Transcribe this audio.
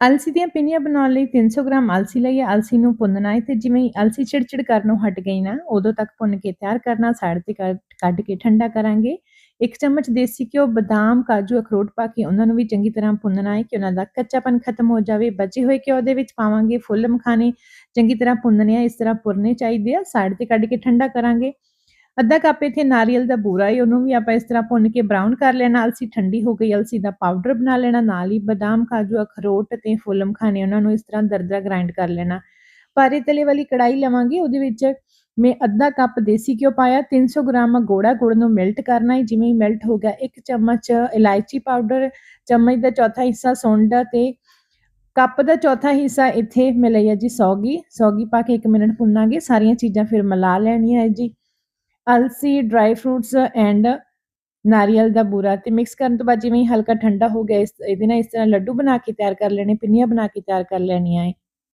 ਅਲਸੀ ਦੀਆਂ ਪਿੰਨੀਆਂ ਬਣਾਉਣ ਲਈ 300 ਗ੍ਰਾਮ ਅਲਸੀ ਲਈ ਹੈ। ਅਲਸੀ ਨੂੰ ਭੁੰਨਣਾ ਹੈ ਤੇ ਜਿਵੇਂ ਹੀ ਅਲਸੀ ਚਿੜਚਿੜ ਕਰਨੋਂ ਹਟ ਗਈ ਨਾ, ਉਦੋਂ ਤੱਕ ਭੁੰਨ ਕੇ ਤਿਆਰ ਕਰਨਾ, ਸਾਈਡ ਤੇ ਕੱਢ ਕੱਢ ਕੇ ਠੰਡਾ ਕਰਾਂਗੇ। ਇੱਕ ਚਮਚ ਦੇਸੀ ਘਿਓ, ਬਦਾਮ, ਕਾਜੂ, ਅਖਰੋਟ ਪਾ ਕੇ ਉਹਨਾਂ ਨੂੰ ਵੀ ਚੰਗੀ ਤਰ੍ਹਾਂ ਭੁੰਨਣਾ ਹੈ ਕਿ ਉਹਨਾਂ ਦਾ ਕੱਚਾਪਨ ਖਤਮ ਹੋ ਜਾਵੇ। ਬਚੇ ਹੋਏ ਘਿਓ ਦੇ ਵਿੱਚ ਪਾਵਾਂਗੇ ਫੁੱਲ ਮਖਾਣੇ। ਚੰਗੀ ਤਰ੍ਹਾਂ ਭੁੰਨਣੇ ਆ, ਇਸ ਤਰ੍ਹਾਂ ਭੁੰਨਣੇ ਚਾਹੀਦੇ ਆ। ਸਾਈਡ ਤੇ ਕੱਢ ਕੇ ਠੰਡਾ ਕਰਾਂਗੇ। ਅੱਧਾ ਕੱਪ ਇੱਥੇ ਨਾਰੀਅਲ ਦਾ ਬੂਰਾ ਹੈ ਉਹਨੂੰ ਵੀ ਆਪਾਂ ਇਸ ਤਰ੍ਹਾਂ ਭੁੰਨ ਕੇ ਬਰਾਊਨ ਕਰ ਲੈਣਾ ਅਲਸੀ ਠੰਡੀ ਹੋ ਗਈ ਅਲਸੀ ਦਾ ਪਾਊਡਰ ਬਣਾ ਲੈਣਾ, ਨਾਲ ਹੀ ਬਦਾਮ, ਕਾਜੂ, ਅਖਰੋਟ ਤੇ ਫੁੱਲਮ ਖਾਣੇ, ਉਹਨਾਂ ਨੂੰ ਇਸ ਤਰ੍ਹਾਂ ਦਰਦਰਾ ਗ੍ਰਾਈਂਡ ਕਰ ਲੈਣਾ। ਭਾਰੇ ਤਲੇ ਵਾਲੀ ਕੜਾਈ ਲਵਾਂਗੇ, ਉਹਦੇ ਵਿੱਚ ਮੈਂ ਅੱਧਾ ਕੱਪ ਦੇਸੀ ਘਿਓ ਪਾਇਆ 300 ਗ੍ਰਾਮ ਗੋੜਾ ਗੁੜ ਨੂੰ ਮੈਲਟ ਕਰਨਾ ਹੈ ਜਿਵੇਂ ਹੀ ਮੈਲਟ ਹੋ ਗਿਆ, ਇੱਕ ਚਮਚ ਇਲਾਇਚੀ ਪਾਊਡਰ ਚਮਚ ਦਾ ਚੌਥਾ ਹਿੱਸਾ ਸੌਂਡਾ ਤੇ ਕੱਪ ਦਾ ਚੌਥਾ ਹਿੱਸਾ ਇੱਥੇ ਮੈਂ ਲਈ ਹੈ ਜੀ ਸੌਗੀ ਸੌਗੀ ਪਾ ਕੇ 1 ਮਿੰਟ ਭੁੰਨਾਂਗੇ, ਸਾਰੀਆਂ ਚੀਜ਼ਾਂ ਫਿਰ ਮਿਲਾ ਲੈਣੀਆਂ ਹੈ ਜੀ। ਅਲਸੀ, ਡਰਾਈ ਫਰੂਟਸ ਐਂਡ ਨਾਰੀਅਲ ਦਾ ਬੂਰਾ ਤੇ ਮਿਕਸ ਕਰਨ ਤੋਂ ਬਾਅਦ ਜਿਵੇਂ ਹਲਕਾ ਠੰਡਾ ਹੋ ਗਿਆ, ਇਸ ਇਹਦੇ ਨਾਲ ਇਸ ਤਰ੍ਹਾਂ ਲੱਡੂ ਬਣਾ ਕੇ ਤਿਆਰ ਕਰ ਲੈਣੇ, ਪਿੰਨੀਆਂ ਬਣਾ ਕੇ ਤਿਆਰ ਕਰ ਲੈਣੀਆਂ ਹੈ